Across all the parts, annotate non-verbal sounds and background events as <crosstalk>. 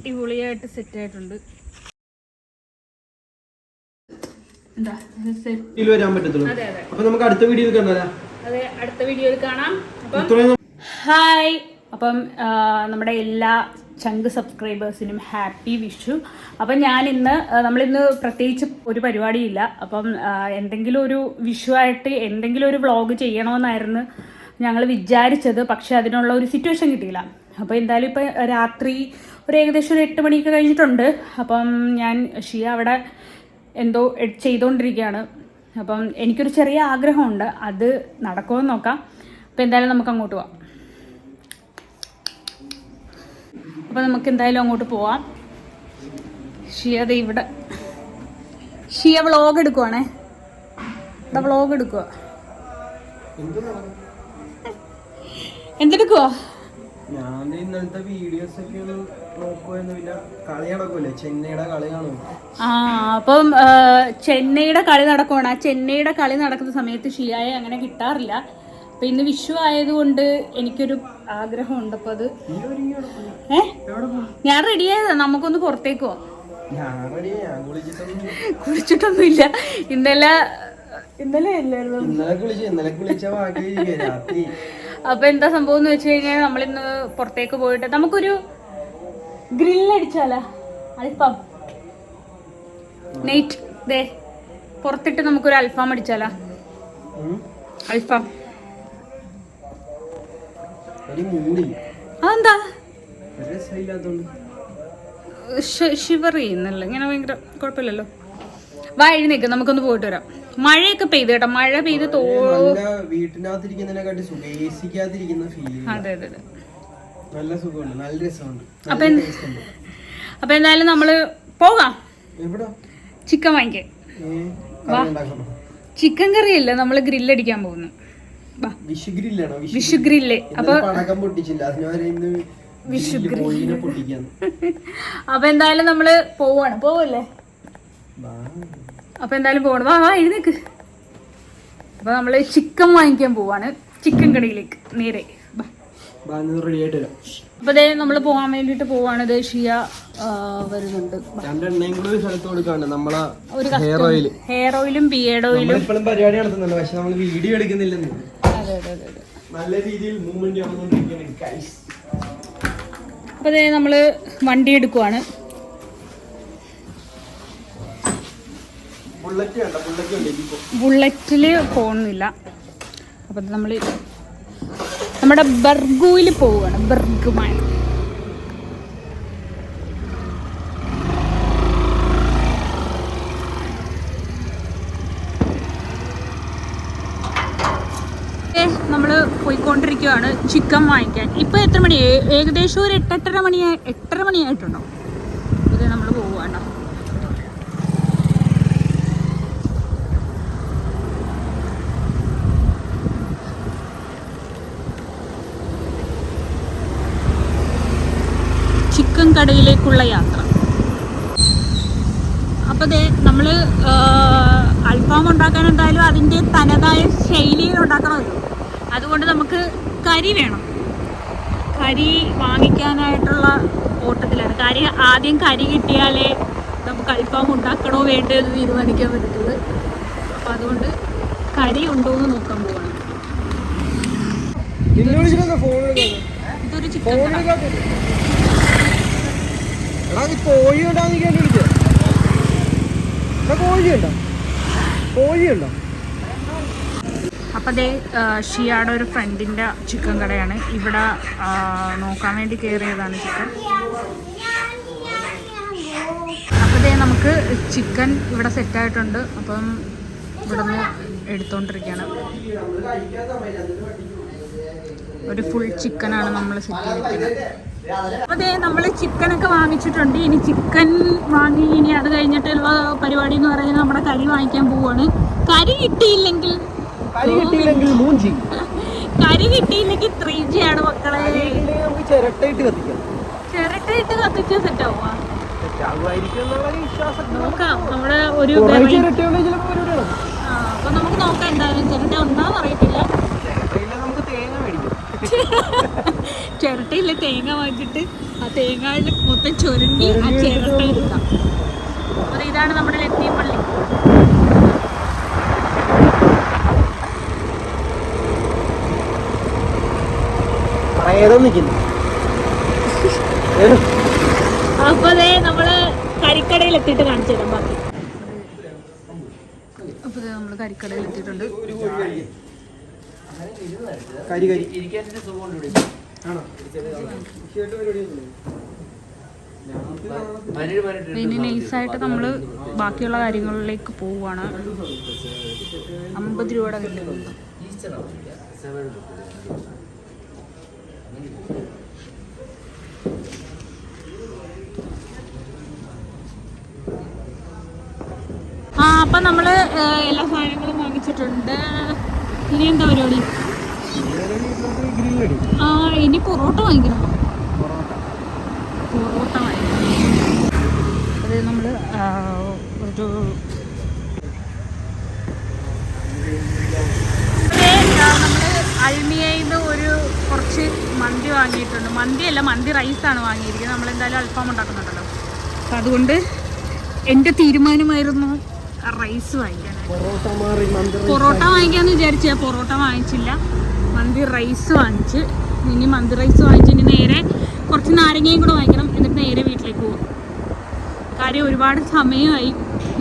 അടിപൊളിയായിട്ട് സെറ്റ് ആയിട്ടുണ്ട്. എന്താ? സെറ്റ് വരാൻ പറ്റത്തുള്ളൂ. അപ്പൊ നമുക്ക് അടുത്ത വീഡിയോയിൽ അതെ അടുത്ത വീഡിയോയിൽ കാണാം. ഹായ്. അപ്പം നമ്മുടെ എല്ലാ ചങ്ക് സബ്സ്ക്രൈബേഴ്സിനും ഹാപ്പി വിഷു അപ്പം ഞാൻ ഇന്ന് നമ്മളിന്ന് പ്രത്യേകിച്ച് ഒരു പരിപാടിയില്ല. അപ്പം എന്തെങ്കിലും ഒരു വിഷു ആയിട്ട് എന്തെങ്കിലും ഒരു വ്ളോഗ് ചെയ്യണമെന്നായിരുന്നു ഞങ്ങൾ വിചാരിച്ചത്. പക്ഷെ അതിനുള്ള ഒരു സിറ്റുവേഷൻ കിട്ടിയില്ല. അപ്പം എന്തായാലും ഇപ്പം രാത്രി ഒരു ഏകദേശം ഒരു എട്ട് മണിയൊക്കെ കഴിഞ്ഞിട്ടുണ്ട്. അപ്പം ഞാൻ ഷിയ അവിടെ എന്തോ ചെയ്തുകൊണ്ടിരിക്കുകയാണ് അപ്പം എനിക്കൊരു ചെറിയ ആഗ്രഹമുണ്ട്. അത് നടക്കുമെന്ന് നോക്കാം. അപ്പം എന്തായാലും നമുക്ക് അങ്ങോട്ട് പോവാം. അപ്പം നമുക്ക് എന്തായാലും അങ്ങോട്ട് പോവാം. ഷിയ അത് ഇവിടെ. ഷിയ വ്ളോഗ് എടുക്കുവാണേ. ഇവിടെ വ്ളോഗ് എടുക്കുക എന്തെടുക്കുവാ? ഞാൻ ഇന്നലത്തെ വീഡിയോസ് ഒക്കെ ഒന്ന് നോക്കുമായിരുന്നു പിന്നെ കളി നടക്കൂലേ? ചെന്നൈയുടെ കളി കാണും ആ അപ്പം ചെന്നൈയുടെ കളി നടക്കുവാണ്. ആ ചെന്നൈയുടെ കളി നടക്കുന്ന സമയത്ത് ഷിയായെ അങ്ങനെ കിട്ടാറില്ല. അപ്പൊ ഇന്ന് വിഷു ആയതുകൊണ്ട് എനിക്കൊരു ആഗ്രഹമുണ്ട്. അപ്പൊ അത് ഏ? ആയതാ ഞാൻ റെഡിയായതാ നമുക്കൊന്ന് പുറത്തേക്ക് പോവാം. ഞാൻ ഞാൻ കുളിച്ചിട്ടൊന്നും കുളിച്ചിട്ടൊന്നുമില്ല. ഇന്നലെ ഇന്നലെ അല്ലായിരുന്നു? ഇന്നലെ കുളിച്ചു ഇന്നലെ കുളിച്ച ബാക്കി രാത്രി അപ്പൊ എന്താ സംഭവം എന്ന് വെച്ച് കഴിഞ്ഞാൽ നമ്മളിന്ന് പുറത്തേക്ക് പോയിട്ട് നമുക്കൊരു ഗ്രില്ല് അടിച്ചാലാ? അൽഫാം. നെയ്റ്റ് ദേ പുറത്തിട്ട് നമുക്കൊരു അൽഫാം അടിച്ചാലോ. അൽഫാം. അതെന്താ? ഷിവർ ചെയ്യുന്നല്ലോ? ഇങ്ങനെ ഭയങ്കര കുഴപ്പമില്ലല്ലോ. വാ എഴുന്നേക്ക്. നമുക്കൊന്ന് പോയിട്ട് വരാം. മഴയൊക്കെ പെയ്ത് കേട്ടോ. മഴ പെയ്ത് തോ നല്ല വീട്ടിനകത്തിരിക്കുന്നതിനെക്കാട്ടി സുഖം. എ ഫീൽ അതെ അതെ അതെ. നല്ല സുഖമുണ്ട്. നല്ല രസമുണ്ട്. അപ്പൊ എന്തായാലും നമ്മൾ പോകാം. ചിക്കൻ വാങ്ങിക്കേ ചിക്കൻ കറി അല്ല നമ്മൾ നമ്മൾ ഗ്രില്ലടിക്കാൻ പോകുന്നു. വിഷു ഗ്രില്ല് അപ്പൊ വിഷു ഗ്രില്ല് <laughs> അപ്പൊ എന്തായാലും നമ്മൾ പോവാണ്. പോവല്ലേ? ബാ. അപ്പൊ എന്തായാലും പോകണം. വാ വാ എഴുന്നേക്ക്. അപ്പോൾ നമ്മൾ ചിക്കൻ വാങ്ങിക്കാൻ പോവാണ്. ചിക്കൻ കടയിലേക്ക് നേരെ. അപ്പൊ ദേ നമ്മൾ പോവാൻ വേണ്ടിട്ട് പോവാണ്. ദേ ഷിയ ആ, വരുന്നുണ്ട്. ഒരു ഹെയർ ഓയിലും ബിയേഡ് ഓയിലും പരിപാടി നടത്തുന്നുണ്ട്. പക്ഷെ നമ്മൾ വീഡിയോ എടുക്കുന്നില്ലെന്ന്. അതെ അതെ അതെ അതെ. നല്ല രീതിയിൽ മൂവ്മെന്റ് അപ്പൊ നമ്മൾ വണ്ടി എടുക്കുവാണ്. ബുള്ളറ്റിൽ പോകുന്നില്ല. അപ്പം നമ്മൾ നമ്മുടെ ബർഗുവിൽ പോവുകയാണ് ബർഗുമാൻ നമ്മൾ പോയിക്കൊണ്ടിരിക്കുകയാണ് ചിക്കൻ വാങ്ങിക്കാൻ. ഇപ്പം എത്ര മണി? ഏകദേശം ഒരു എട്ടെട്ടര മണി എട്ടര മണിയായിട്ടുണ്ടോ ഇത് നമ്മൾ പോവുകയാണ് ചിക്കൻ കടയിലേക്കുള്ള യാത്ര. അപ്പോൾ ദേ നമ്മൾ അൽഫാം ഉണ്ടാക്കാൻ എന്തായാലും അതിന്റെ തനതായ ശൈലിയിൽ ഉണ്ടാക്കണമല്ലോ. അതുകൊണ്ട് നമുക്ക് കരി വേണം. കരി വാങ്ങിക്കാനായിട്ടുള്ള ഓട്ടത്തിലാണ്. കരി ആദ്യം കരി കിട്ടിയാലേ നമുക്ക് അൽഫാം ഉണ്ടാക്കണോ വേണ്ടോ എന്ന് തീരുമാനിക്കാൻ പറ്റത്തുള്ളൂ. അപ്പോൾ അതുകൊണ്ട് കരി ഉണ്ടോ എന്ന് നോക്കാൻ പോവാണ്. ഇതൊരു ചിക്കൻ എടാ നീ കോഴി ഉണ്ടാന്ന് കേട്ട് വിളിച്ചേ എടാ കോഴി ഉണ്ടോ കോഴി ഉണ്ടോ അപ്പം അതേ ഷിയാടെ ഒരു ഫ്രണ്ടിന്റെ ചിക്കൻ കടയാണ്. ഇവിടെ നോക്കാൻ വേണ്ടി കയറിയതാണ് ചിക്കൻ. അപ്പം അതേ നമുക്ക് ചിക്കൻ ഇവിടെ സെറ്റായിട്ടുണ്ട് അപ്പം ഇവിടെ നിന്ന് എടുത്തോണ്ടിരിക്കുകയാണ് ഒരു ഫുൾ ചിക്കനാണ് നമ്മൾ സെറ്റ് ചെയ്തിരിക്കുന്നത്. അപ്പോൾ നമ്മൾ ചിക്കൻ ഒക്കെ വാങ്ങിച്ചിട്ടുണ്ട്. ഇനി ചിക്കൻ വാങ്ങി ഇനി അത് കഴിഞ്ഞിട്ടുള്ള പരിപാടി എന്ന് പറയുന്നത് നമ്മുടെ കരി വാങ്ങിക്കാൻ പോവാണ്. കരി കിട്ടിയില്ലെങ്കിൽ കരി കിട്ടിയില്ലെങ്കിൽ മൂഞ്ചി. കരി കിട്ടിയില്ലെങ്കിൽ ത്രീ ജി ആണ് മക്കളെ ചിരട്ടയിട്ട് കത്തിക്കാം. ചിരട്ടയിട്ട് കത്തിച്ച സെറ്റ് ആവുക നോക്കാം. നമ്മുടെ ഒരു അപ്പൊ നമുക്ക് നോക്കാം എന്തായാലും ചിരട്ട ഉണ്ടാന്ന് അറിയത്തില്ല. നമുക്ക് തേങ്ങ മേടിക്കും. <laughs> ചിരട്ടയില്ല തേങ്ങ വാങ്ങിച്ചിട്ട് ആ തേങ്ങയിൽ മൊത്തം ചുരുണ്ടി ആ ചിരട്ടയിലിടാം അപ്പോൾ ഇതാണ് നമ്മുടെ ലത്തീം പള്ളി. പ്രേതം നിൽക്കുന്നു അപ്പൊ അതെ നമ്മൾ കരിക്കടയിൽ എത്തിയിട്ട് കാണിച്ചു തരാം ബാക്കി. അപ്പൊ ദേ നമ്മൾ കരിക്കടയിൽ എത്തിയിട്ടുണ്ട് കരി കരി ആണോ ഇനി നൈസായിട്ട് നമ്മൾ ബാക്കിയുള്ള കാര്യങ്ങളിലേക്ക് പോവുകയാണ് അമ്പത് രൂപയുടെ കല്ലുണ്ട് ആ അപ്പം നമ്മൾ എല്ലാ സാധനങ്ങളും വാങ്ങിച്ചിട്ടുണ്ട്. ഇനി എന്താ പരിപാടി? ആ ഇനി പൊറോട്ട വാങ്ങിക്കണം. പൊറോട്ട അത് നമ്മൾ ഒരു നമ്മൾ അൽമിയയിൽ ഒരു കുറച്ച് മന്തി വാങ്ങിയിട്ടുണ്ട്. മന്തിയല്ല മന്തി റൈസാണ് വാങ്ങിയിരിക്കുന്നത്. നമ്മൾ എന്തായാലും അൽഫാം ഉണ്ടാക്കുന്നുണ്ടല്ലോ. അപ്പം അതുകൊണ്ട് എന്റെ തീരുമാനമായിരുന്നു റൈസ് വാങ്ങിക്കാനായിട്ട്. പൊറോട്ട വാങ്ങിക്കാന്ന് വിചാരിച്ച പൊറോട്ട വാങ്ങിച്ചില്ല. മന്തി റൈസ് വാങ്ങിച്ച്. ഇനി മന്തി റൈസ് വാങ്ങിച്ച്. ഇനി നേരെ കുറച്ച് നാരങ്ങയും കൂടെ വാങ്ങിക്കണം. എന്നിട്ട് നേരെ വീട്ടിലേക്ക് പോകും കാര്യം ഒരുപാട് സമയമായി.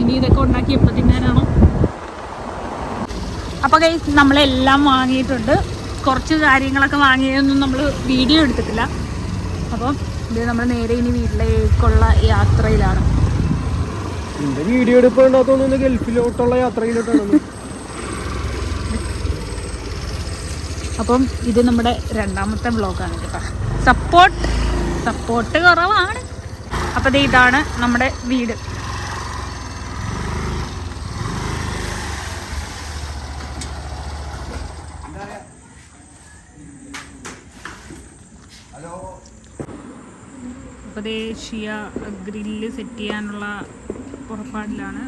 ഇനി ഇതൊക്കെ ഉണ്ടാക്കി എപ്പോൾ തിന്നാനാണോ? അപ്പോൾ കൈ നമ്മളെല്ലാം വാങ്ങിയിട്ടുണ്ട്. കുറച്ച് കാര്യങ്ങളൊക്കെ വാങ്ങിയതൊന്നും നമ്മൾ വീഡിയോ എടുത്തിട്ടില്ല. അപ്പം ഇത് നമ്മൾ നേരെ ഇനി വീട്ടിലേക്കുള്ള യാത്രയിലാണ്. വീഡിയോ എടുപ്പ് ഗൾഫിലോട്ടുള്ള യാത്രയിലോട്ടാണ് അപ്പം ഇത് നമ്മുടെ രണ്ടാമത്തെ ബ്ലോഗാണ് കേട്ടോ. സപ്പോർട്ട് സപ്പോർട്ട് കുറവാണ്. അപ്പം ഇതാണ് നമ്മുടെ വീട്. അപ്പോൾ ഗ്രില്ല് സെറ്റ് ചെയ്യാനുള്ള പുറപ്പാടിലാണ്.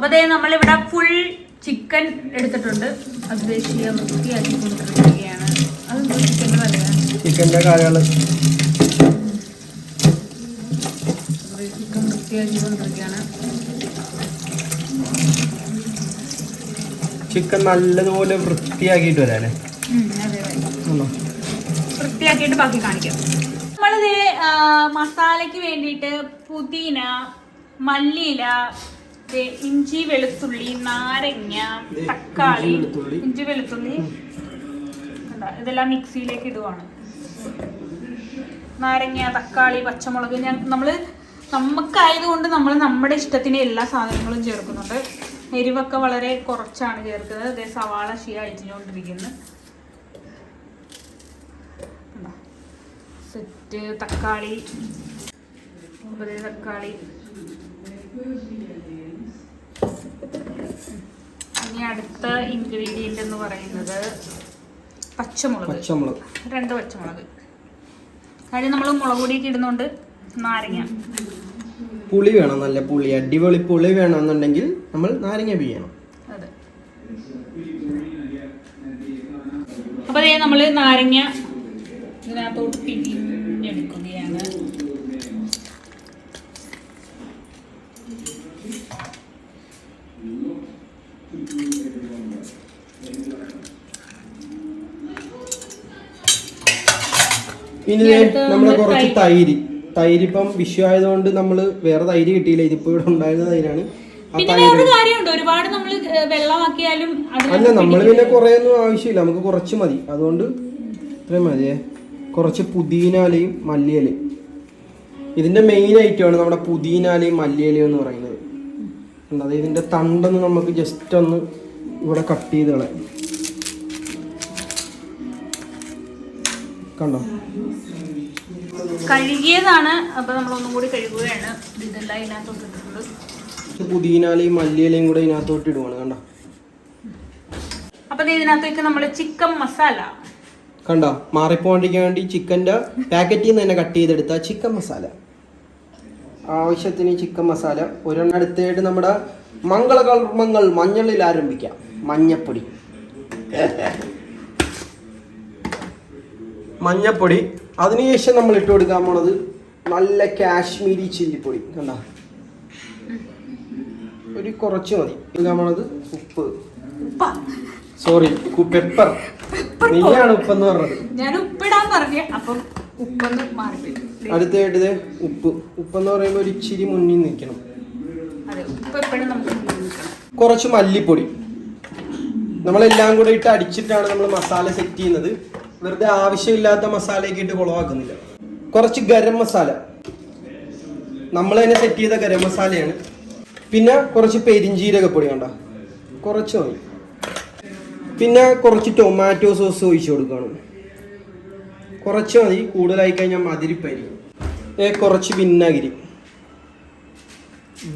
അപ്പൊ അതേ നമ്മളിവിടെ ഫുൾ ചിക്കൻ എടുത്തിട്ടുണ്ട്. അത് ദേശീയ വൃത്തിയാക്കി കൊണ്ടിരിക്കുകയാണ് അത് ചിക്കന്റെ കാലുകൾ ചിക്കൻ വൃത്തിയാക്കി കൊണ്ടിരിക്കുകയാണ് ചിക്കൻ നല്ലതുപോലെ വൃത്തിയാക്കിയിട്ട് വരാനേ വൃത്തിയാക്കിയിട്ട് ബാക്കി കാണിക്കാം. നമ്മളിത് മസാലയ്ക്ക് വേണ്ടിയിട്ട് പുതിന മല്ലിയില ഇഞ്ചി വെളുത്തുള്ളി നാരങ്ങ തക്കാളി ഇഞ്ചി, വെളുത്തുള്ളി. ഇതെല്ലാം മിക്സിയിലേക്ക് ഇടുവാണ്. നാരങ്ങ തക്കാളി പച്ചമുളക് ഞാൻ നമ്മൾ നമുക്കായതുകൊണ്ട് നമ്മൾ നമ്മുടെ ഇഷ്ടത്തിന് എല്ലാ സാധനങ്ങളും ചേർക്കുന്നുണ്ട്. എരിവൊക്കെ വളരെ കുറച്ചാണ് ചേർക്കുന്നത്. അതേ സവാള ഷീ അഴിച്ചുകൊണ്ടിരിക്കുന്നത് കണ്ടോ? സെറ്റ് തക്കാളി ഒമ്പത് തക്കാളി. ഇനി അടുത്ത ഇൻഗ്രീഡിയന്റ് എന്ന് പറയുന്നത് പച്ചമുളക്. പച്ചമുളക്. രണ്ട് പച്ചമുളക്. കാര്യം നമ്മൾ മുളക് പൊടിയൊക്കെ ഇടുന്നുണ്ട് നാരങ്ങ. പുളി വേണം നല്ല പുളി. അടിപൊളി പുളി വേണമെന്നുണ്ടെങ്കിൽ നമ്മൾ നാരങ്ങ പിഴിയണം. അതെ. അപ്പൊ ദേ നമ്മൾ നാരങ്ങ ഇതിനകത്തോട്ട് പിഴിഞ്ഞെടുക്കുകയാണ് നമ്മുടെ നമ്മൾ കുറച്ച് തൈര്. തൈര്. ഇപ്പം വിഷു ആയതുകൊണ്ട് നമ്മൾ വേറെ തൈര് കിട്ടിയില്ല. ഇതിപ്പോ ഇവിടെ ഉണ്ടായിരുന്ന തൈരാണ്. പിന്നെ വേറൊരു കാര്യമുണ്ട്. ഒരുപാട് നമ്മൾ വെള്ളമാക്കിയാലും അല്ല നമ്മൾ നമ്മൾ പിന്നെ കുറേ ഒന്നും ആവശ്യമില്ല. നമുക്ക് കുറച്ച് മതി. അതുകൊണ്ട് ഇത്രയും മതിയേ കുറച്ച് പുതിനാലയും മല്ലിയിലയും. ഇതിന്റെ മെയിൻ ഐറ്റമാണ് നമ്മുടെ പുതിനാലയും മല്ലിയിലയും എന്ന് പറയുന്നത്. അതായത് അത് ഇതിന്റെ തണ്ടൊന്ന് നമുക്ക് ജസ്റ്റ് ഒന്ന് ഇവിടെ കട്ട് ചെയ്ത് കളയാം. കണ്ടോ? കഴുകിയതാണ്. അപ്പൊ നമ്മൾ ഒന്നും കൂടി കഴുകുകയാണ്. ഇതെല്ലാം ഇതിനകത്തോട്ട് ഇട്ടിട്ടുണ്ട്. കുറച്ച് പുതിനാലയും മല്ലിയിലയും കൂടെ ഇതിനകത്തോട്ട് ഇടുവാണ് കണ്ടോ? അപ്പൊ ഇതിനകത്തേക്ക് നമ്മൾ ചിക്കൻ മസാല. കണ്ടോ? മാറിപ്പോണ്ടിരിക്കാൻ വേണ്ടി ചിക്കന്റെ പാക്കറ്റിൽ നിന്ന് തന്നെ കട്ട് ചെയ്തെടുത്ത ചിക്കൻ മസാല. ആവശ്യത്തിന് ചിക്കൻ മസാല. ഒരെണ്ണം നമ്മുടെ നമ്മുടെ മംഗളകർമ്മങ്ങൾ മഞ്ഞളിൽ ആരംഭിക്കാം. മഞ്ഞപ്പൊടി. മഞ്ഞപ്പൊടി. അതിനുശേഷം നമ്മൾ ഇട്ട് കൊടുക്കാൻ പോണത് നല്ല കാശ്മീരി ചില്ലിപ്പൊടി കണ്ട? ഒരു കുറച്ച് മതി. ഇടാൻ പോണത് ഉപ്പ്. സോറി പെപ്പർ നീയാണ് ഉപ്പെന്ന് പറഞ്ഞത്. ഞാൻ ഉപ്പിടാൻ പറഞ്ഞേ. അപ്പം ഉപ്പൊന്ന് മാറിപ്പോയി. ദേ, അടുത്തായിട്ട് ഉപ്പ്. ഉപ്പെന്ന് പറയുമ്പോൾ ഒരു ഇച്ചിരി മുന്നിൽ നിൽക്കണം. കുറച്ച് മല്ലിപ്പൊടി. നമ്മളെല്ലാം കൂടെ ഇട്ട് അടിച്ചിട്ടാണ് നമ്മൾ മസാല സെറ്റ് ചെയ്യുന്നത്. വെറുതെ ആവശ്യമില്ലാത്ത മസാലയൊക്കെ ഇട്ട് കുളവാക്കുന്നില്ല. കുറച്ച് ഗരം മസാല. നമ്മൾ തന്നെ സെറ്റ് ചെയ്ത ഗരം മസാലയാണ്. പിന്നെ കുറച്ച് പെരിഞ്ചീരകപ്പൊടി കണ്ട? കുറച്ച് മതി. പിന്നെ കുറച്ച് ടൊമാറ്റോ സോസ് ഒഴിച്ചു കൊടുക്കണം. കുറച്ച് മതി. കൂടുതലായി കഴിഞ്ഞാൽ മതിരിപ്പരി കുറച്ച് വിനാഗിരി.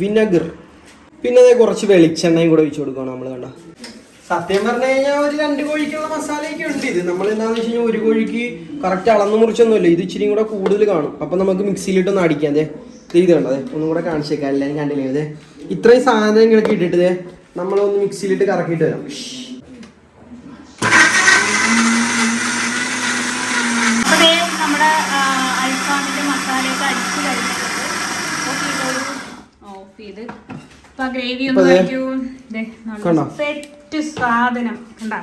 വിനഗർ. പിന്നെ കുറച്ച് വെളിച്ചെണ്ണയും കൂടെ ഒഴിച്ചു കൊടുക്കണം നമ്മൾ കണ്ട? സത്യം പറഞ്ഞു കഴിഞ്ഞാൽ ഒരു രണ്ട് കോഴിക്കുള്ള മസാലയൊക്കെ ഉണ്ട്. ഇത് നമ്മൾ എന്താണെന്ന് വെച്ച് കഴിഞ്ഞാൽ ഒരു കോഴിക്ക് കറക്റ്റ് അളന്ന് മുറിച്ചൊന്നുമില്ല. ഇത് ഇച്ചിരി കൂടെ കൂടുതൽ കാണും. അപ്പം നമുക്ക് മിക്സിയിലിട്ടൊന്ന് അടിക്കാം. അതെ ഇത് കണ്ടോ? ദേ ഒന്നും കൂടെ കാണിച്ചേക്കാം എല്ലാവരും കണ്ടില്ലേ? അതെ ഇത്രയും സാധനങ്ങളൊക്കെ ഇട്ടിട്ട് നമ്മളൊന്ന് മിക്സിയിലിട്ട് കറക്കിയിട്ട് വരാം. നമ്മുടെ ആ, അൽഫാമിന്റെ മസാലയൊക്കെ അടിച്ചു കഴിഞ്ഞിട്ടുണ്ട്. ഓഫ് ചെയ്തോളൂ ഓഫ് ചെയ്ത്. ഇപ്പൊ ഗ്രേവി ഒന്ന് കഴിക്കൂ കണ്ടോ? സെറ്റ് സാധനം കണ്ട?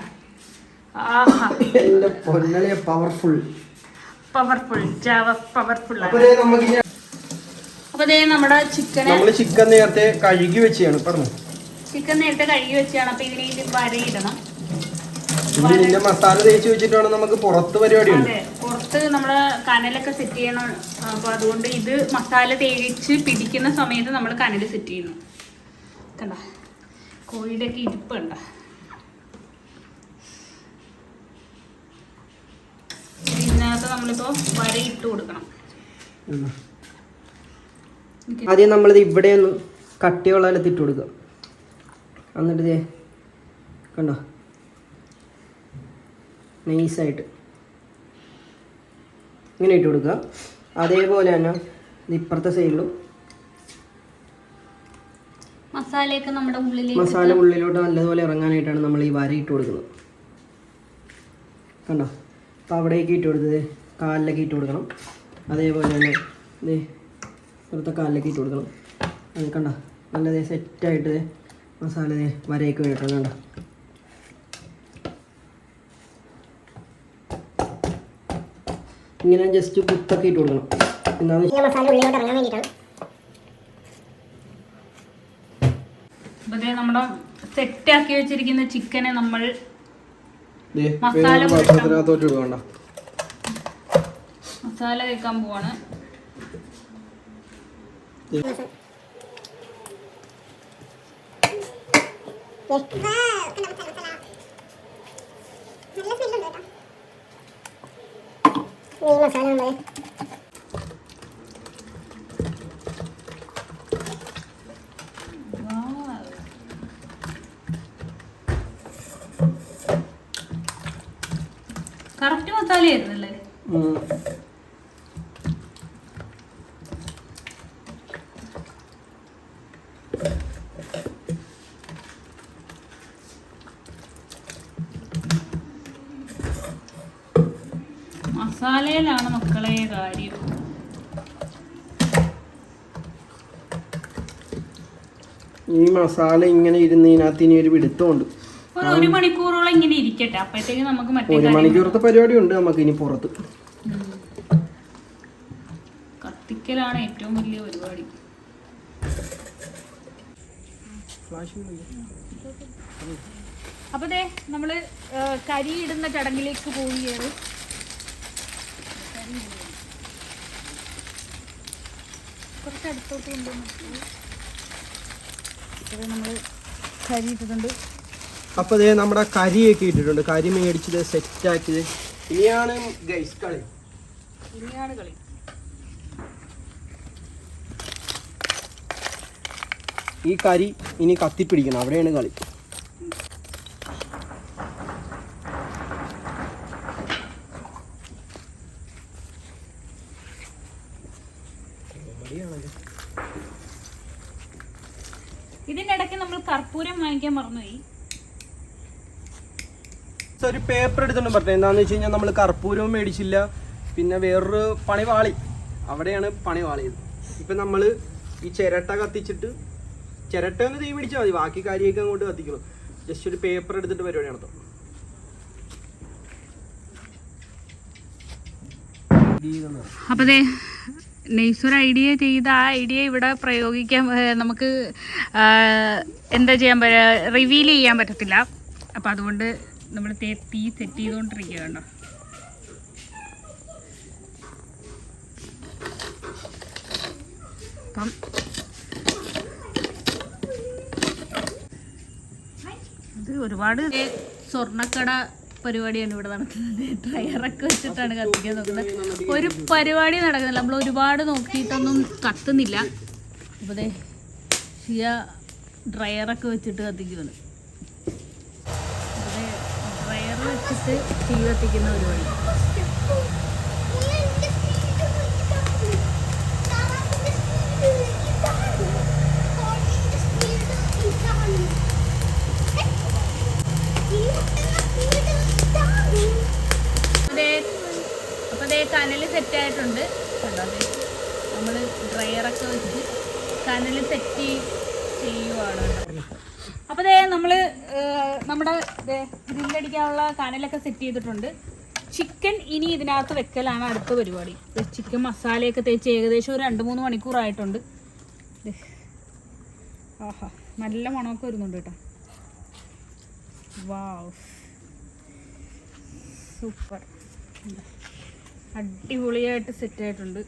ആഹാ. പവർഫുൾ പവർഫുൾ ജാവ പവർഫുൾ അപ്പൊ നമ്മുടെ ചിക്കന് നമ്മൾ ചിക്കൻ നേരത്തെ കഴുകി വെച്ചാണ് പറഞ്ഞു? ചിക്കൻ നേരത്തെ കഴുകി വെച്ചാണ് അപ്പൊ ഇതിനെ ഇത് വരയിടണം. മസാല തേച്ച് വെച്ചിട്ടാണ് നമുക്ക് പുറത്ത് പരിപാടി പുറത്ത് നമ്മൾ കനലൊക്കെ സെറ്റ് ചെയ്യണം. അപ്പൊ അതുകൊണ്ട് ഇത് മസാല തേച്ച് പിടിക്കുന്ന സമയത്ത് നമ്മൾ കനൽ സെറ്റ് ചെയ്യുന്നു. കണ്ട? കോഴിയുടെ ഒക്കെ ഇരിപ്പ് കണ്ട? ഇതിനകത്ത് നമ്മളിപ്പോ വര ഇട്ട് കൊടുക്കണം. ആദ്യം നമ്മളിത് ഇവിടെ ഒന്ന് കട്ടിയുള്ള ഇട്ട് കൊടുക്കുക. എന്നിട്ട് ഇതേ കണ്ടോ? നൈസായിട്ട്. ഇങ്ങനെ ഇട്ട് കൊടുക്കുക. അതേപോലെ തന്നെ ഇപ്പുറത്തെ സൈഡിലും മസാലയൊക്കെ നമ്മുടെ ഉള്ളിലേക്ക് മസാല ഉള്ളിലോട്ട് നല്ലതുപോലെ ഇറങ്ങാനായിട്ടാണ് നമ്മൾ ഈ വര ഇട്ട് കൊടുക്കുന്നത്. കണ്ടോ? അപ്പോൾ അവിടേക്ക് ഇട്ട് കൊടുത്തത് കാലിലേക്ക് ഇട്ട് കൊടുക്കണം. അതേപോലെ തന്നെ ഇത് ഇവിടുത്തെ കാലിലേക്ക് ഇട്ട് കൊടുക്കണം. അത് കണ്ട നല്ലത് സെറ്റായിട്ട് മസാല ദേ വരയൊക്കെ കണ്ട കണ്ടോ. ഇങ്ങനെ ജസ്റ്റ് കുത്തൊക്കെ ഇട്ട് കൊടുക്കണം. വേണ്ടിയിട്ടാണ് ദേ നമ്മുടെ സെറ്റാക്കി വെച്ചിരിക്കുന്ന ചിക്കനെ നമ്മൾ ദേ, മസാല വേറൊരു പുരട്ടാം. പാത്രത്തിനകത്തോട്ട് ഇടുക കണ്ടോ മസാല തേക്കാൻ പോവാണ്. ഈ മസാല നമ്മൾ ഉം. മസാലയിലാണ് മക്കളെ കാര്യം ഈ മസാല ഇങ്ങനെ ഇരുന്ന് ഇതിനകത്ത് ഇനി ഒരു പിടുത്തമുണ്ട് ഒരു മണിക്കൂറോളം ഇങ്ങനെ ഇരിക്കട്ടെ. അപ്പോഴത്തേക്ക് നമുക്ക് മറ്റേ ഒരു മണിക്കൂറത്തെ പരിപാടി ഉണ്ട് നമുക്ക് ഇനി പുറത്ത്. കത്തിക്കലാണ് ഏറ്റവും വലിയ പരിപാടി. അപ്പൊ ദേ നമ്മൾ കരി ഇടുന്ന ചടങ്ങിലേക്ക് പോവുകയാണ്. കുറച്ച് അടുത്തോട്ട് കൊണ്ടുവന്നു നമ്മൾ നമ്മൾ കരി ഇട്ടിട്ടുണ്ട് അപ്പൊ ദേ നമ്മുടെ കരിയൊക്കെ ഇട്ടിട്ടുണ്ട്. കരി മേടിച്ചത് സെറ്റ് ആക്കിയത്. ഇനിയാണ് ഗൈസ് കളി. ഇനിയാണ് കളി. ഈ കരി ഇനി കത്തിപ്പിടിക്കണം. അവിടെയാണ് കളി. ഒരു പേപ്പർ എടുത്തോണ്ട് പറഞ്ഞത് എന്താന്ന് വെച്ച് കഴിഞ്ഞാൽ നമ്മൾ കർപ്പൂരവും മേടിച്ചില്ല. പിന്നെ വേറൊരു പണി വാളി അവിടെയാണ് പണി വാളിയത് ഇപ്പം നമ്മൾ ഈ ചിരട്ട കത്തിച്ചിട്ട് ചിരട്ട ഒന്ന് തീ പിടിച്ചാൽ മതി. ബാക്കി കാര്യമൊക്കെ അങ്ങോട്ട് കത്തിക്കണം ജസ്റ്റ് ഒരു പേപ്പർ എടുത്തിട്ട് പരിപാടി നടത്തും. അപ്പോൾ ദേ നെയ്സൊരു ഐഡിയ ചെയ്ത ആ ഐഡിയ ഇവിടെ പ്രയോഗിക്കാൻ നമുക്ക് എന്താ ചെയ്യാൻ പറ്റുക റിവീൽ ചെയ്യാൻ പറ്റത്തില്ല. അപ്പം അതുകൊണ്ട് നമ്മൾ തീ സെറ്റ് ചെയ്തുകൊണ്ടിരിക്കുക കണ്ടോ അപ്പം ഇത് ഒരുപാട് സ്വർണക്കട പരിപാടിയാണ് ഇവിടെ നടക്കുന്നത് ടയറൊക്കെ വെച്ചിട്ടാണ് കത്തിക്കാൻ നോക്കുന്നത്. ഒരു പരിപാടി നടക്കുന്നില്ല. നമ്മൾ ഒരുപാട് നോക്കിയിട്ടൊന്നും കത്തുന്നില്ല. അപ്പോൾ ഷിയ ഡ്രയറൊക്കെ വെച്ചിട്ട് കത്തിക്കുകയാണ് ഇവിടെ ഡ്രയർ വെച്ചിട്ട് തീ കത്തിക്കുന്ന പരിപാടി സെറ്റ് ആയിട്ടുണ്ട്. കണ്ടോ നമ്മൾ ഡ്രയറൊക്കെ വെച്ച് കനൽ സെറ്റ് ചെയ്യുവാണ് അപ്പോൾ ദേ നമ്മൾ നമ്മുടെ ഗ്രില്ലടിക്കാനുള്ള കനലൊക്കെ സെറ്റ് ചെയ്തിട്ടുണ്ട്. ചിക്കൻ ഇനി ഇതിനകത്ത് വെക്കലാണ് അടുത്ത പരിപാടി. ചിക്കൻ മസാലയൊക്കെ തേച്ച് ഏകദേശം ഒരു രണ്ട് മൂന്ന് മണിക്കൂറായിട്ടുണ്ട്. ആഹാ നല്ല മണമൊക്കെ വരുന്നുണ്ട് കേട്ടോ. വാവ്. സൂപ്പർ. അടിപൊളിയായിട്ട് സെറ്റ് ആയിട്ടുണ്ട്.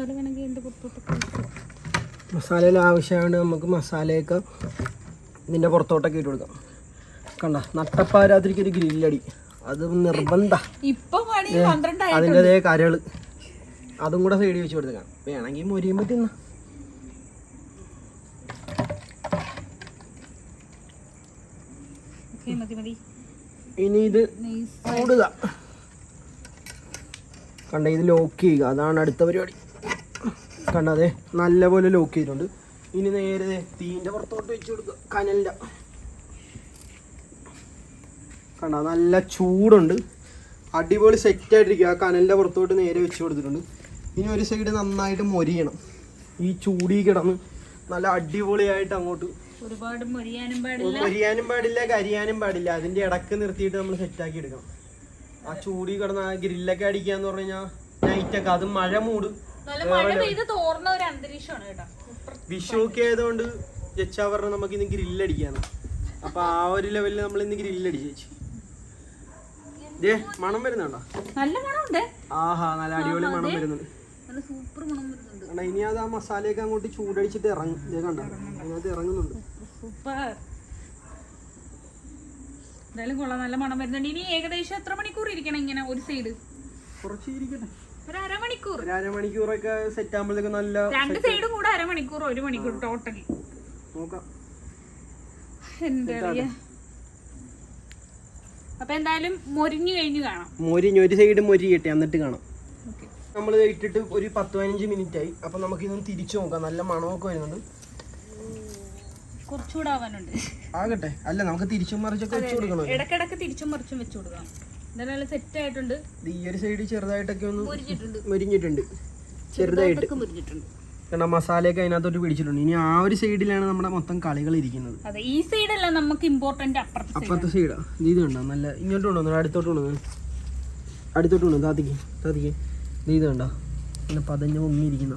മസാല വേണമെങ്കിൽ എന്റെ പുറത്തോട്ടൊക്കെ മസാലയിൽ ആവശ്യമാണ് നമുക്ക് മസാലയൊക്കെ ഇതിന്റെ പുറത്തോട്ടൊക്കെ ഇട്ട് കൊടുക്കാം. കണ്ട നട്ടപ്പാരാതിരിക്ക് ഒരു ഗ്രില്ലടി. അത് നിർബന്ധ. അതിന്റെതേ കരൾ അതും കൂടെ സൈഡിൽ വെച്ച് കൊടുത്തേക്കാം. വേണമെങ്കിൽ മൊരിയും തിന്ന. ഇനി ഇത് മൂടുക. കണ്ട ഇത് ലോക്ക് ചെയ്യുക. അതാണ് അടുത്ത പരിപാടി. കണ്ടതേ നല്ലപോലെ ലോക്ക് ചെയ്തിട്ടുണ്ട്. ഇനി നേരെ തീന്റെ പുറത്തോട്ട് വെച്ച് കൊടുക്കുക കനലിന്റെ. കണ്ട നല്ല ചൂടുണ്ട്. അടിപൊളി സെറ്റ് ആയിട്ടിരിക്കുക. ആ കനലിന്റെ പുറത്തോട്ട് നേരെ വെച്ച് കൊടുത്തിട്ടുണ്ട്. ഇനി ഒരു സൈഡ് നന്നായിട്ട് മൊരിയണം. ഈ ചൂടി കിടന്ന് നല്ല അടിപൊളിയായിട്ട് അങ്ങോട്ട് ഒരുപാട് മൊരിയാനും പാടില്ല. കരിയാനും പാടില്ല. അതിന്റെ ഇടയ്ക്ക് നിർത്തിയിട്ട് നമ്മൾ സെറ്റാക്കി എടുക്കണം. ആ ചൂടി കിടന്ന് ആ ഗ്രില്ലൊക്കെ അടിക്കുക അടിക്കാന്ന് പറഞ്ഞു കഴിഞ്ഞാൽ നൈറ്റൊക്കെ അത് മഴ മൂട്. നല്ല മഴ പെയ്ത് തോർന്ന ഒരു അന്തരീക്ഷമാണ് കേട്ടോ. വിഷു ഒക്കെ ആയതുകൊണ്ട് ജച്ചാ പറഞ്ഞ നമുക്ക് ഇന്ന് ഗ്രില്ലടിക്കാന്ന് അപ്പൊ ആ ഒരു ലെവലിൽ നമ്മൾ ഇന്ന് ഗ്രില്ലടി ചേച്ചി. മണം വരുന്നുണ്ടോ? നല്ല മണമുണ്ട്. ആഹാ നല്ല അടിപൊളി മണം വരുന്നുണ്ട്. നല്ല സൂപ്പർ മണം വരുന്നുണ്ട്. ഇനി അത് ആ മസാലയൊക്കെ അങ്ങോട്ട് ചൂടടിച്ചിട്ട് ഇറങ്ങും. ഇതേ കണ്ട അതിനകത്ത് ഇറങ്ങുന്നുണ്ട്. സൂപ്പർ. എന്തായാലും കൊള്ളാം നല്ല മണം വരുന്നുണ്ട്. ഇനി ഏകദേശം എത്ര മണിക്കൂർ ഇരിക്കണം ഇങ്ങനെ ഒരു സൈഡ് കുറച്ച് ഇരിക്കട്ടെ. ഒരു അരമണിക്കൂർ. ഒരു അരമണിക്കൂറൊക്കെ സെറ്റ് ആകുമ്പോഴത്തേക്ക് നല്ല രണ്ട് സൈഡും കൂടെ അരമണിക്കൂർ ഒരു മണിക്കൂർ ടോട്ടലി നോക്കാം. എന്താ പറയാ അപ്പൊ എന്തായാലും മൊരിഞ്ഞു കഴിഞ്ഞു കാണാം. മൊരിഞ്ഞ് ഒരു സൈഡ് മൊരിയട്ടെ എന്നിട്ട് കാണാം. നമ്മൾ ഇട്ടിട്ട് ഒരു പത്ത് പതിനഞ്ച് മിനിറ്റ് ആയി അപ്പൊ നമുക്ക് ഇതൊന്ന് തിരിച്ചു നോക്കാം. നല്ല മണമൊക്കെ വരുന്നുണ്ട്. കുറച്ചുകൂടെ ആവാനുണ്ട്. ആകട്ടെ. അല്ല നമുക്ക് തിരിച്ചും മറിച്ചൊക്കെ വെച്ചു കൊടുക്കണം ഇടക്കിടക്ക് തിരിച്ചും മറിച്ചും വെച്ചു കൊടുക്കാം എന്തായാലും സെറ്റ് ആയിട്ടുണ്ട്. ഇത് ഈ ഒരു സൈഡ് ചെറുതായിട്ടൊക്കെ ഒന്ന് മുരിഞ്ഞിട്ടുണ്ട്. ചെറുതായിട്ട്. കാരണം മസാലയൊക്കെ അതിനകത്തോട്ട് പിടിച്ചിട്ടുണ്ട്. ഇനി ആ ഒരു സൈഡിലാണ് നമ്മുടെ മൊത്തം കളികൾ ഇരിക്കുന്നത്. അതെ ഈ സൈഡല്ല നമുക്ക് ഇമ്പോർട്ടന്റ് അപ്പുറത്തെ സൈഡ് അപ്പുറത്തെ സൈഡാ ഇത് കണ്ടോ? നല്ല ഇങ്ങോട്ട് കൊണ്ടുവന്നു? അടുത്തോട്ട് കൊണ്ടുവന്നു? അടുത്തോട്ട് കൊണ്ടു താത്തിക്ക് താത്തിക്ക് ഇത് കണ്ടോ? നല്ല പതഞ്ഞ് പൊങ്ങിയിരിക്കുന്ന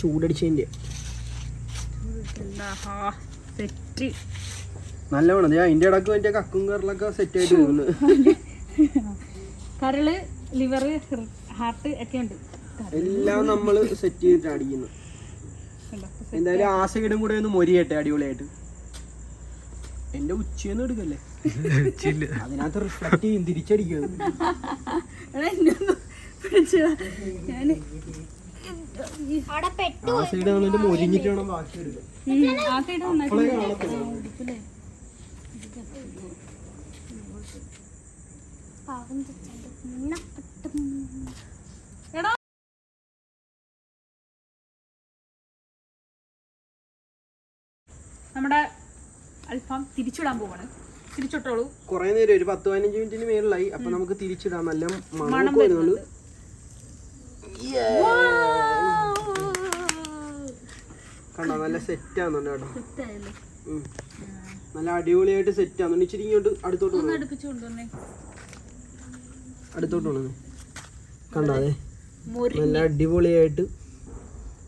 ചൂടടിച്ചതിന്റെ സെറ്റ് നല്ല വേണം ദേ അതിന്റെ ഇടയ്ക്ക് മറ്റേ കക്കും കറിലൊക്കെ സെറ്റ് ആയിട്ട് പോകുന്നു. <laughs> <laughs> കരൾ ലിവർ ഹാർട്ട് ഒക്കെ ഉണ്ട്. എല്ലാം നമ്മൾ സെറ്റ് ചെയ്തിട്ട് അടിക്കുന്നു. എന്തായാലും ആ സൈഡും കൂടെ ഒന്ന് മൊരിയട്ടെ അടിപൊളിയായിട്ട്. എന്റെ ഉച്ചയൊന്നും എടുക്കല്ലേ? അതിനകത്ത് റിഫ്ലക്ട് ചെയ്യും തിരിച്ചടിക്കും. ആ സൈഡ് വന്നിട്ട് മൊരിഞ്ഞിട്ട് വേണം ബാക്കി എടുക്കാൻ ആ സൈഡ് നന്നായിട്ട് അപ്പോഴേ കാണത്തില്ല പാവം എടാ. നമ്മുടെ അൽഫാം തിരിച്ചിടാൻ പോവാണ്. തിരിച്ചിട്ടോളൂ. കുറെ നേരം ഒരു പത്ത് പതിനഞ്ച് മിനിറ്റിന് മേളിലായി. അപ്പൊ നമുക്ക് തിരിച്ചിടാം. നല്ല മണം വരുന്നുണ്ട്. കണ്ടോ നല്ല സെറ്റ് ആവുന്നുണ്ട് കേട്ടോ. നല്ല അടിപൊളിയായിട്ട് സെറ്റ് ആവുന്നുണ്ട് ഇച്ചിരി ഇങ്ങോട്ട് അടുത്തോട്ട് അടുപ്പിച്ചു കൊണ്ടുവന്നേ. അടുത്തോട്ട് കണ്ടാതെ നല്ല അടിപൊളിയായിട്ട്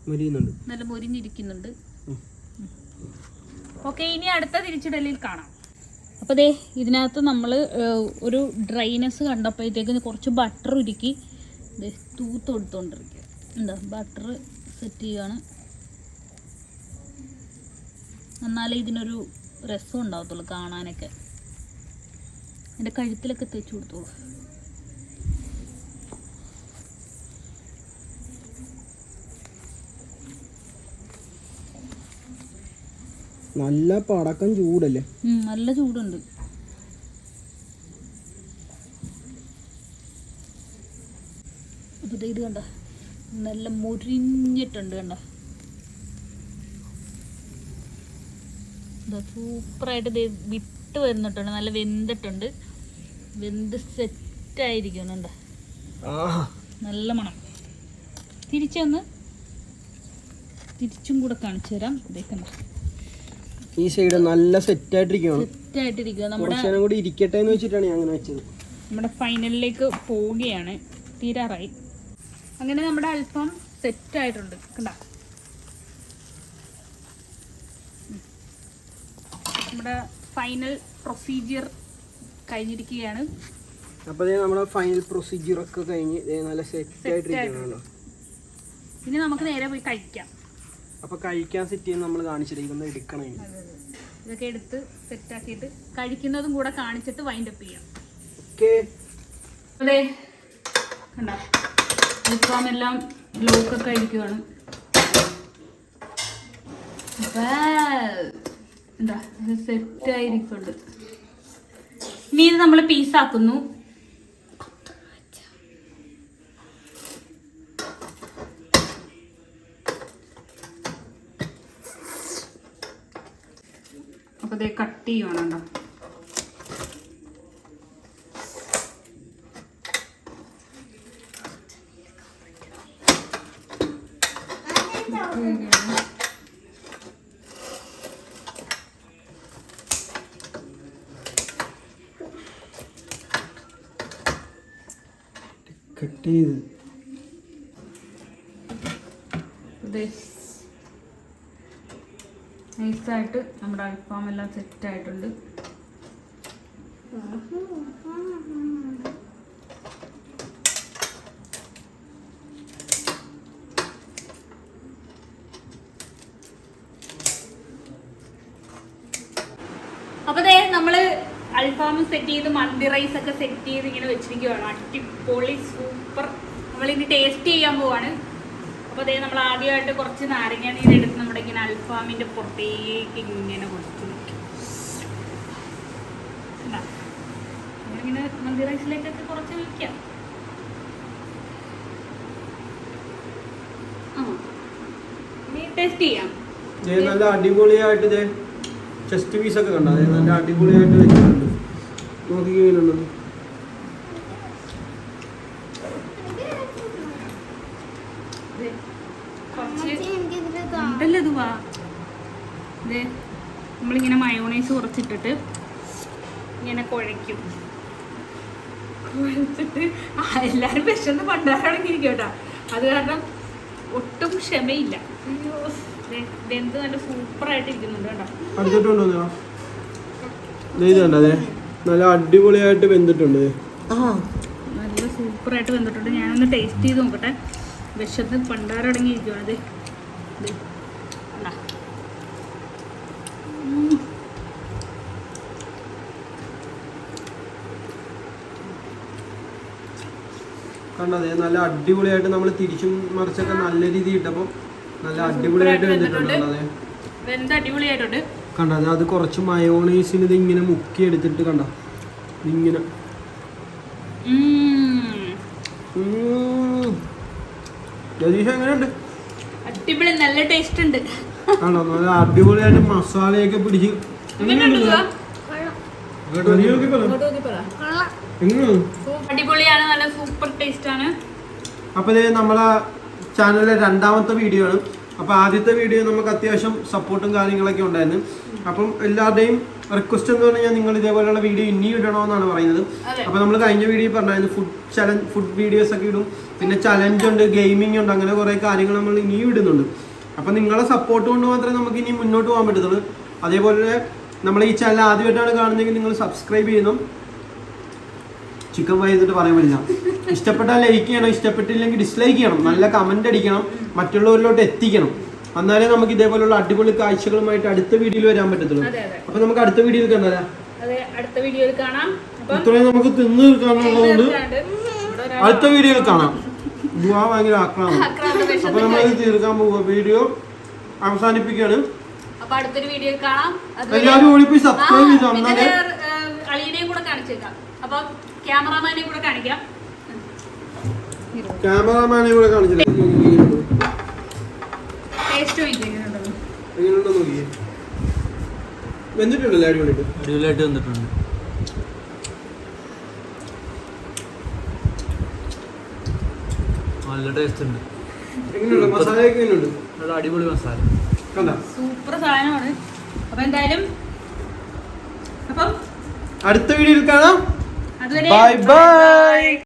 മുരിയുന്നുണ്ട്. നല്ല മുരിഞ്ഞിരിക്കുന്നുണ്ട്. ഓക്കെ ഇനി അടുത്ത തിരിച്ചിടലിൽ കാണാം. അപ്പോൾ ദേ ഇതിനകത്ത് നമ്മൾ ഒരു ഡ്രൈനെസ് കണ്ടപ്പോഴത്തേക്ക് കുറച്ച് ബട്ടർ ഉരുക്കി തൂത്ത് കൊടുത്തുകൊണ്ടിരിക്കുക എന്താ ബട്ടർ സെറ്റ് ചെയ്യുകയാണ് എന്നാലേ ഇതിനൊരു രസം ഉണ്ടാവത്തുള്ളൂ കാണാനൊക്കെ. എന്റെ കഴുത്തിലൊക്കെ തേച്ച് കൊടുത്തോളൂ. നല്ല പടക്കം ചൂടല്ലേ? നല്ല ചൂടുണ്ട്. ഇത് കണ്ട? നല്ല മുരിഞ്ഞിട്ടുണ്ട് കണ്ട? സൂപ്പറായിട്ട് ഇത് വിട്ട് വരുന്നിട്ടുണ്ട് നല്ല വെന്തിട്ടുണ്ട്. വെന്ത് സെറ്റായിരിക്കുന്നുണ്ട് നല്ല മണം. തിരിച്ചൊന്ന് തിരിച്ചും കൂടെ കാണിച്ചു തരാം. ഇതേക്കണ്ട ഈ സൈഡ് നല്ല സെറ്റ് ആയിട്ടിരിക്കുകയാണ്. സെറ്റായിട്ടിരിക്കുക നമ്മുടെ കുറച്ച് നേരം കൂടി ഇരിക്കട്ടെ എന്ന് വെച്ചിട്ടാണ് ഞാൻ അങ്ങനെ വെച്ചത്. നമ്മുടെ ഫൈനലിലേക്ക് പോവുകയാണ്. തീരാറായി. അങ്ങനെ നമ്മുടെ അൽഫാം സെറ്റ് ആയിട്ടുണ്ട്. കണ്ട? നമ്മുടെ ഫൈനൽ പ്രൊസീജിയർ കഴിഞ്ഞിരിക്കുകയാണ്. അപ്പൊ ദേ നമ്മുടെ ഫൈനൽ പ്രൊസീജിയർ ഒക്കെ കഴിഞ്ഞ് ദേ നല്ല സെറ്റ് ആയിട്ടിരിക്കുകയാണല്ലോ. ഇനി നമുക്ക് നേരെ പോയി കഴിക്കാം. അപ്പൊ കഴിക്കാൻ സെറ്റ് ചെയ്യുന്ന നമ്മൾ കാണിച്ചിരിക്കുന്നത് എടുക്കണേ. ഇതൊക്കെ എടുത്ത് സെറ്റാക്കിയിട്ട് കഴിക്കുന്നതും കൂടെ കാണിച്ചിട്ട് വൈൻഡ് അപ്പ് ചെയ്യാം. ഓക്കേ അതെ. കണ്ട? അൽഫാം എല്ലാം ലോക്കൊക്കെ ആയിരിക്കുവാണ്. എന്താ? സെറ്റ് ആയിരിക്കുന്നുണ്ട്. ഇനി ഇത് നമ്മൾ പീസാക്കുന്നു അപ്പൊ ഇതേ കട്ട് ചെയ്യണം കട്ട് ചെയ്ത് ഇത് നൈസായിട്ട് നമ്മുടെ അൽഫാം എല്ലാം സെറ്റ് ആയിട്ടുണ്ട് അപ്പൊ ദേ നമ്മൾ അൽഫാമും സെറ്റ് ചെയ്ത് മന്തി റൈസ് ഒക്കെ സെറ്റ് ചെയ്ത് ഇങ്ങനെ വെച്ചിരിക്കുകയാണ് അടിപൊളി സൂപ്പർ നമ്മളിനി ടേസ്റ്റ് ചെയ്യാൻ പോവാണ്. അപ്പൊ അതേ നമ്മൾ ആദ്യമായിട്ട് കുറച്ച് നാരങ്ങ നീരെടുത്ത് നമ്മുടെ ഇങ്ങനെ അൽഫാമിന്റെ പുറത്തേക്ക് ഇങ്ങനെ കൊടുത്തു വെക്കും. കണ്ടോ? നമ്മളിങ്ങനെ മന്തി റൈസിലേക്കൊക്കെ കുറച്ച് ഇനി ടേസ്റ്റ് ചെയ്യാം. ദേ നല്ല അടിപൊളിയായിട്ട് ദേ ചെസ്റ്റ് പീസ് ഒക്കെ കണ്ടോ? ദേ നല്ല അടിപൊളിയായിട്ട് വെച്ചിട്ടുണ്ട്. നോക്കി ഇത്. നമ്മളിങ്ങനെ മയോണൈസ് കുറച്ചിട്ടിട്ട് ഇങ്ങനെ കുഴയ്ക്കും. കുഴച്ചിട്ട് എല്ലാവരും വിശന്ന് പണ്ടാറാണെങ്കിൽ കേട്ടോ. അത് കാരണം ഒട്ടും ക്ഷമയില്ല. അയ്യോ ദേ, ഇതെന്ത് നല്ല സൂപ്പറായിട്ട് ഇരിക്കുന്നുണ്ട് കേട്ടോ നല്ല അടിപൊളിയായിട്ട് വെന്തിട്ടുണ്ട് ദേ. നല്ല സൂപ്പറായിട്ട് വെന്തിട്ടുണ്ട്. ഞാനൊന്ന് ടേസ്റ്റ് ചെയ്ത് നോക്കട്ടെ. വിശന്ന് പണ്ടാറടങ്ങിയിരിക്കും അതെ കണ്ടതേ നല്ല അടിപൊളിയായിട്ട് നമ്മൾ തിരിച്ചും മറിച്ചൊക്കെ നല്ല രീതിയിൽ ഇട്ടപ്പോൾ നല്ല അടിപൊളിയായിട്ട് വെന്തിട്ടുണ്ട് അതെ? വെന്ത് അടിപൊളിയായിട്ടുണ്ട്. കണ്ടത് അത് കുറച്ച് മയോണൈസിന് ഇത് ഇങ്ങനെ മുക്കി എടുത്തിട്ട് കണ്ട? ഇങ്ങനെ. രതീഷ് എങ്ങനെയുണ്ട്? അടിപൊളി നല്ല ടേസ്റ്റ് ഉണ്ട്. ആണോ നല്ല അടിപൊളിയായിട്ട് മസാലയൊക്കെ പിടിച്ച്. എങ്ങനെയാണ് അടിപൊളിയാണ് നല്ല സൂപ്പർ ടേസ്റ്റ് ആണ്. അപ്പോൾ ഇത് നമ്മളെ ചാനലിലെ രണ്ടാമത്തെ വീഡിയോ ആണ്. അപ്പോൾ ആദ്യത്തെ വീഡിയോ നമുക്ക് അത്യാവശ്യം സപ്പോർട്ടും കാര്യങ്ങളൊക്കെ ഉണ്ടായിരുന്നു. അപ്പം എല്ലാവരുടെയും റിക്വസ്റ്റ് എന്ന് പറഞ്ഞാൽ നിങ്ങൾ ഇതേപോലെയുള്ള വീഡിയോ ഇനിയും ഇടണമെന്നാണ് പറയുന്നത്. അപ്പൊ അപ്പോൾ നമ്മൾ കഴിഞ്ഞ വീഡിയോ പറഞ്ഞായിരുന്നു ഫുഡ് ചലഞ്ച് ഫുഡ് വീഡിയോസ് ഒക്കെ ഇടും. പിന്നെ ചലഞ്ച് ഉണ്ട് ഗെയിമിംഗ് ഉണ്ട് അങ്ങനെ കുറേ കാര്യങ്ങൾ നമ്മൾ ഇനിയും ഇടുന്നുണ്ട്. അപ്പോൾ നിങ്ങളെ സപ്പോർട്ട് കൊണ്ട് മാത്രമേ നമുക്ക് ഇനി മുന്നോട്ട് പോകാൻ പറ്റത്തുള്ളൂ. അതേപോലെ നമ്മൾ ഈ ചാനൽ ആദ്യമായിട്ടാണ് കാണുന്നതെങ്കിൽ നിങ്ങൾ സബ്സ്ക്രൈബ് ചെയ്യണം. ചിക്കൻ ഫ്രൈ ചെയ്തിട്ട് പറയാൻ പറ്റില്ല. ഇഷ്ടപ്പെട്ടാൽ ലൈക്ക് ചെയ്യണം ഇഷ്ടപ്പെട്ടില്ലെങ്കിൽ ഡിസ്ലൈക്ക് ചെയ്യണം. നല്ല കമന്റ് അടിക്കണം മറ്റുള്ളവരിലോട്ട് എത്തിക്കണം. എന്നാലേ നമുക്ക് ഇതേപോലുള്ള അടിപൊളി കാഴ്ചകളുമായിട്ട് അടുത്ത വീഡിയോയിൽ വരാൻ പറ്റത്തുള്ളൂ. അപ്പൊ നമുക്ക് അടുത്ത വീഡിയോയിൽ കണ്ടാലേ? അടുത്ത വീഡിയോയിൽ കാണാം. ഇത്രയും നമുക്ക് തിന്ന് തീർക്കാനുള്ളതുകൊണ്ട് അടുത്ത വീഡിയോയിൽ കാണാം. ദുവാ ഭയങ്കര ആക്രമണം ആക്രാന്ത അപ്പൊ നമ്മൾ തീർക്കാൻ പോവുക വീഡിയോ അവസാനിപ്പിക്കുകയാണ് അപ്പൊ അടുത്തൊരു വീഡിയോയിൽ കാണാം. എല്ലാവരും ഓടിപ്പോയി സബ്സ്ക്രൈബ് ചെയ്താൽ അളിയനെയും കൂടെ കാണിച്ചേക്കാം. അപ്പൊ ക്യാമറാമാനെയും കൂടെ കാണിക്കാം. ക്യാമറാമാനെ കൂടെ കാണിച്ചില്ല? ടേസ്റ്റ് ചോദിക്കുന്നുണ്ടല്ലോ എങ്ങനെയുണ്ടോ നോക്കിയേ. വെന്തിട്ടുണ്ടല്ലേ? അടിപൊളിയിട്ട് അടിപൊളിയായിട്ട് വന്നിട്ടുണ്ട് നല്ല ടേസ്റ്റ് ഉണ്ട്. എങ്ങനെയുണ്ട്? മസാലയൊക്കെ എങ്ങനെയുണ്ട്? നല്ല അടിപൊളി മസാല. കണ്ട? സൂപ്പർ സാധനമാണ്. അപ്പൊ എന്തായാലും അപ്പം അടുത്ത വീഡിയോയിൽ കാണാം. അതുവരെ ബൈ ബൈ